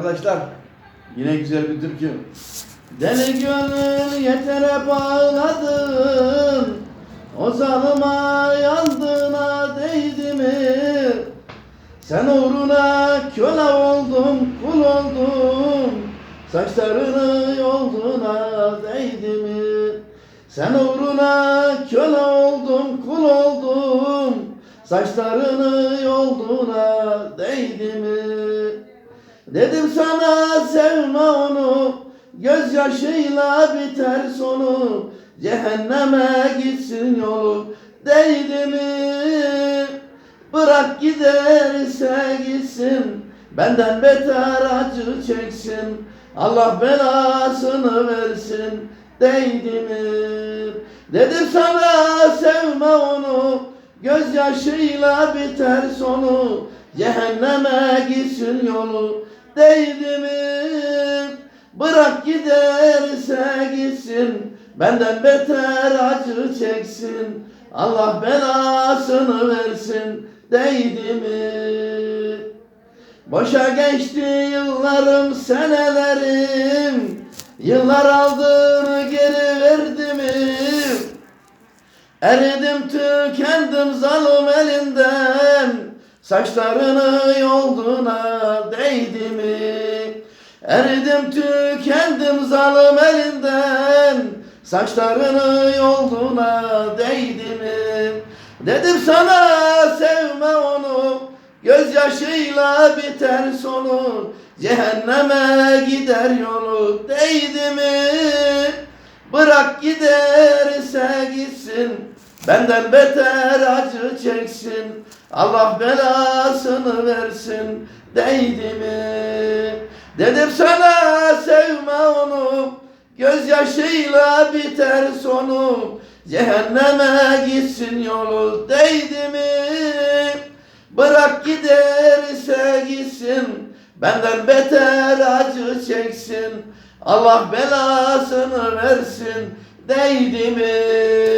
Arkadaşlar yine güzel bir türkü. Deli gönül yetere bağladın O zalıma yandığına değdi mi? Sen uğruna köle oldum, kul oldum Saçlarını yolduğuna değdi mi? Sen uğruna köle oldum, kul oldum Saçlarını yolduğuna değdi mi? Dedim sana sevme onu Gözyaşıyla biter sonu Cehenneme gitsin yolu Değdi mi? Bırak giderse gitsin Benden beter acı çeksin Allah belasını versin Değdi mi? Dedim sana sevme onu Gözyaşıyla biter sonu Cehenneme gitsin yolu Değdi mi? Bırak giderse gitsin Benden beter acı çeksin Allah belasını versin Değdi mi? Boşa geçti yıllarım senelerim Yıllar aldığını Eridim tükendim zalim elinden Saçlarını yolduğuna değdi mi? Eridim tükendim zalim elinden Saçlarını yolduğuna değdi mi? Dedim sana sevme onu Gözyaşıyla biter sonu Cehenneme gider yolu Değdi mi? Bırak giderse gitsin Benden beter acı çeksin Allah belasını versin Değdi mi? Dedim sana sevme onu Gözyaşıyla biter sonu Cehenneme gitsin yolu Değdi mi? Bırak giderse gitsin Benden beter acı çeksin Allah belasını versin Değdi mi?